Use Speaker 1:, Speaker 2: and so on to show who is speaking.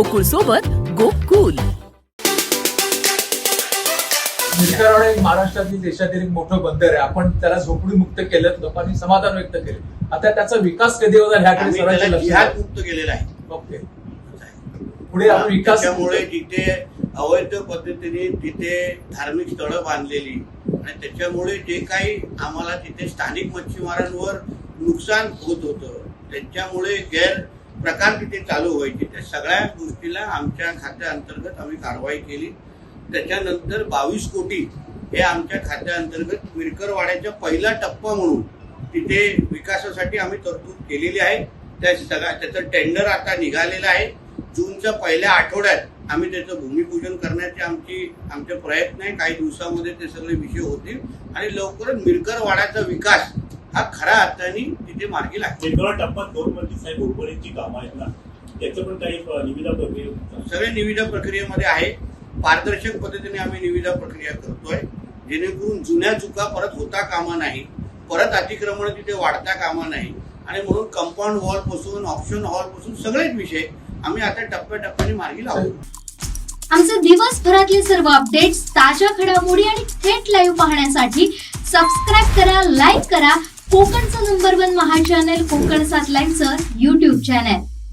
Speaker 1: गोकुळ सोबत गोकुल.
Speaker 2: मिरकरवाडा एक महाराष्ट्रातील देशातील एक मोठं बंदर आहे. आपण त्याला झोपडी मुक्त केलं लोकांनी समाधान व्यक्त केले. आता त्याचा विकास कधी होणार ह्याकडे
Speaker 3: आम्ही
Speaker 2: सर्वांचे
Speaker 3: त्याला
Speaker 2: लक्ष
Speaker 3: जिहाद
Speaker 2: आहे.
Speaker 3: मुक्त केलेला आहे.
Speaker 2: ओके. पुढे आपण विकास
Speaker 3: त्याच्यामुळे जिथे अवैध पद्धतीने तिथे धार्मिक स्थळं बांधलेली आणि त्याच्यामुळे जे काही आम्हाला तिथे स्थानिक मच्छीमारांवर नुकसान होत होतं त्याच्यामुळे गैर प्रकार तिथे चालू व्हायचे त्या सगळ्या गोष्टीला आमच्या खात्याअंतर्गत आम्ही कारवाई केली. त्याच्यानंतर बावीस कोटी हे आमच्या खात्याअंतर्गत मिरकरवाड्याचा पहिला टप्पा म्हणून तिथे विकासासाठी आम्ही तरतूद केलेली आहे. त्या सगळ्या त्याचं टेंडर आता निघालेलं आहे. जूनच्या पहिल्या आठवड्यात आम्ही त्याचं भूमिपूजन करण्याचे आमची आमचे प्रयत्न आहे. काही दिवसामध्ये ते सगळे विषय होतील. आणि लवकरच मिरकरवाड्याचा विकास हा खऱ्या अर्थाने तिथे मार्गी लागेल.
Speaker 4: वेगवेगळ्या टप्प्यात दोन मंत्री साहेब उर्वरितची कामं आहेत ना त्याचं पण काही निविदा प्रक्रिया
Speaker 3: सगळे निविदा प्रक्रियेमध्ये आहे. पारदर्शक पद्धतीने आम्ही निविदा प्रक्रिया करतोय. जेणेकरून जुन्या चुका परत होता कामा नाही परत अतिक्रमण तिथे वाढता कामा नाही. आणि म्हणून कंपाऊंड वॉलपासून ऑप्शन हॉलपासून सगळेच विषय आम्ही आता टप्प्याटप्प्याने मार्गी लावतो
Speaker 5: आमचे दिवसभरातले सर्व अपडेट्स ताज्या घडामोडी आणि थेट लाईव्ह पाहण्यासाठी सबस्क्राईब करा लाईक करा कोकणचं नंबर वन महा चॅनल कोकण सात लाईव्हचं युट्यूब चॅनल